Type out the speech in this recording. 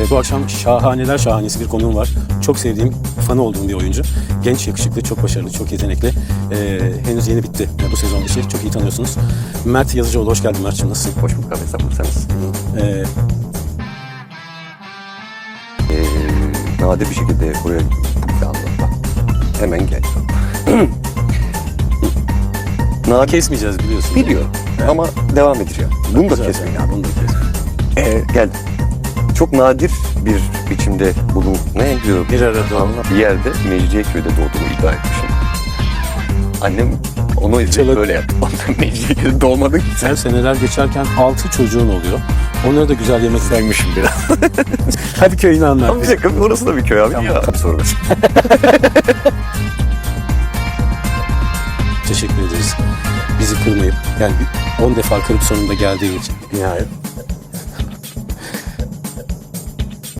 Ee, bu akşam şahaneler şahanesi bir konuğum var. Çok sevdiğim, fanı olduğum bir oyuncu. Genç, yakışıklı, çok başarılı, çok yetenekli. Ee, henüz yeni bitti bu sezon işi. Çok iyi tanıyorsunuz. Mert Yazıcıoğlu, hoş geldin Mert'ciğim. Nasılsın? Hoş bulduk abi sen nasılsın? Ee, Ee, nadir bir şekilde buraya bu anlamda. Hemen gel. nadir kesmeyeceğiz biliyorsun. biliyor ama devam edeceğim. Bunu da Güzel, kesmeyin abi. Bunu da kesme. Ee, geldim. Çok nadir bir biçimde bulun ne diyor? Bir arada Anla- Bir yerde Mecidiyeköy'de doğduğumu iddia etmişim. Annem onu Çalık. böyle yaptı. Mecidiyeköy'de doğmadın ki sen. Sen seneler geçerken altı çocuğun oluyor. Onlara da güzel yemek Saymışım biraz. Hadi köyünü anlat. Ama bir dakika orası da bir köy abi. Ya. Bir sorun. Teşekkür ederiz. Bizi kırmayıp, yani 10 defa kırıp sonunda geldiğin için. Nihayet.